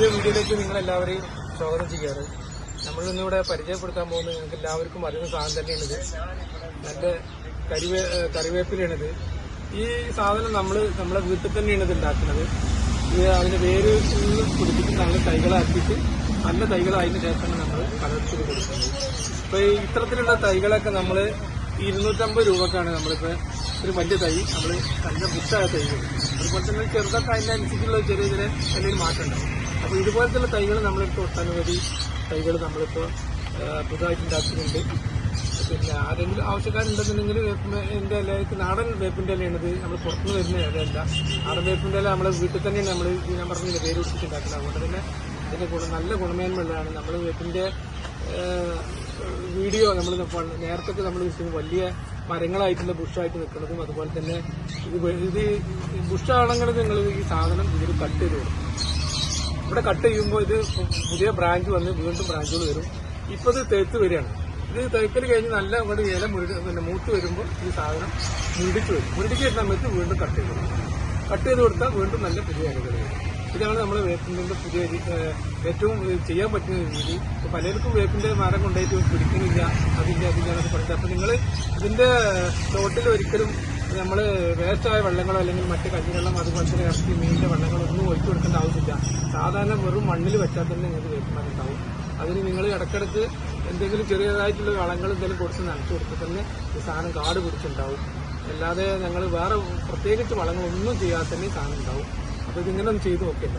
പുതിയ വീഡിയോയിലേക്ക് നിങ്ങൾ എല്ലാവരെയും സ്വാഗതം ചെയ്യാറ് നമ്മൾ ഇന്നിവിടെ പരിചയപ്പെടുത്താൻ പോകുന്നത് നിങ്ങൾക്ക് എല്ലാവർക്കും അറിയുന്ന സാധനം തന്നെയാണിത്. നല്ല കരിവേ കറിവേപ്പിലാണിത് ഈ സാധനം നമ്മൾ നമ്മുടെ വീട്ടിൽ തന്നെയാണ് ഇത് ഉണ്ടാക്കുന്നത്. ഇത് അതിന് വേര് പിടിപ്പിച്ച് നല്ല തൈകളാക്കിയിട്ട് നല്ല തൈകളായതിനു ശേഷമാണ് നമ്മൾ പലർക്കും കൊടുക്കുന്നത്. ഇപ്പൊ ഈ ഇത്തരത്തിലുള്ള തൈകളൊക്കെ നമ്മൾ ഇരുന്നൂറ്റമ്പത് രൂപക്കാണ് നമ്മളിപ്പോ ഒരു വലിയ തൈ നമ്മൾ നല്ല ബുഷായ തൈകൾ അതുപോലെ തന്നെ ചെറുതൊക്കെ അതിനനുസരിച്ചുള്ള ചെറിയ ചെറിയ എന്തെങ്കിലും മാറ്റം ഉണ്ടാവും അപ്പോൾ ഇതുപോലത്തെ തൈകൾ നമ്മളിപ്പോൾ ഒട്ടനവധി തൈകൾ നമ്മളിപ്പോൾ പുതുതായിട്ട് ഉണ്ടാക്കുന്നുണ്ട് പിന്നെ ആരെങ്കിലും ആവശ്യക്കാരുണ്ടെന്നുണ്ടെങ്കിൽ വേപ്പിന്റെ എന്റെ ഇലയ്ക്ക് നാടൻ വേപ്പിന്റെ ഇലയാണിത് നമ്മൾ പുറത്തുനിന്ന് വരുന്ന ഇലയല്ല. നാടൻ വേപ്പിന്റെ ഇല നമ്മൾ വീട്ടിൽ തന്നെയാണ് നമ്മൾ ഞാൻ പറഞ്ഞില്ല പേര് ഉണ്ടാക്കുന്നത്. അതുകൊണ്ട് തന്നെ അതിന്റെ ഗുണം നല്ല ഗുണമേന്മയുള്ളതാണ്. നമ്മൾ വേപ്പിന്റെ വീഡിയോ നമ്മൾ നേരത്തെ നമ്മൾ വലിയ മരങ്ങളായിട്ടുള്ള ബുഷായിട്ട് നിൽക്കുന്നതും അതുപോലെ തന്നെ ഇത് ഇത് ബുഷാണെങ്കിൽ നിങ്ങൾ ഈ സാധനം ഇതിൽ കട്ട് ചെയ്ത് കൊടുക്കും. ഇവിടെ കട്ട് ചെയ്യുമ്പോൾ ഇത് പുതിയ ബ്രാഞ്ച് വന്ന് വീണ്ടും ബ്രാഞ്ചുകൾ വരും. ഇപ്പോൾ ഇത് തേത്ത് വരികയാണ്. ഇത് തേക്കൽ കഴിഞ്ഞ് നല്ല അങ്ങോട്ട് ഇല മുരുക പിന്നെ മൂത്ത് വരുമ്പോൾ ഈ സാധനം മുരടിച്ച് വരും. മുരടിച്ച് വരുന്ന സമയത്ത് വീണ്ടും കട്ട് ചെയ്ത് കൊടുക്കും. കട്ട് ചെയ്ത് കൊടുത്താൽ വീണ്ടും നല്ല പുതിയ ഇലകൾ വരും. ഇതാണ് നമ്മുടെ വേപ്പിന്റെ പുതിയ ഏറ്റവും ചെയ്യാൻ പറ്റുന്ന രീതി. പലർക്കും വേപ്പിന്റെ മരം കൊണ്ടായിട്ട് പിടിക്കുന്നില്ല അതിന്റെ അതിന്റെ എന്നൊക്കെ പറഞ്ഞിട്ട്. അപ്പൊ നിങ്ങൾ ഇതിന്റെ തോട്ടിൽ ഒരിക്കലും നമ്മൾ വേസ്റ്റായ വെള്ളങ്ങളോ അല്ലെങ്കിൽ മറ്റ് കഞ്ഞിവെള്ളം അതുപോലെ തന്നെ ഇറച്ചി മീനിന്റെ വെള്ളങ്ങളോ ഒന്നും ഒഴിച്ചു കൊടുക്കേണ്ട ആവശ്യമില്ല. സാധാരണ വെറും മണ്ണിൽ വെച്ചാൽ തന്നെ നിങ്ങൾക്ക് വേപ്പിന്മാർ ഉണ്ടാവും അതിന് നിങ്ങൾ ഇടക്കിടക്ക് എന്തെങ്കിലും ചെറിയതായിട്ടുള്ള വളങ്ങൾ എന്തെങ്കിലും കൊടുത്ത് നനച്ചു കൊടുത്താൽ തന്നെ ഈ സാധനം കാട് പിടിച്ചുണ്ടാവും. അല്ലാതെ ഞങ്ങൾ വേറെ പ്രത്യേകിച്ച് വളങ്ങളൊന്നും ചെയ്യാതെ തന്നെ സാധനം ഉണ്ടാവും. അപ്പൊ ഇതിങ്ങനെ ഒന്ന് ചെയ്ത് നോക്കില്ല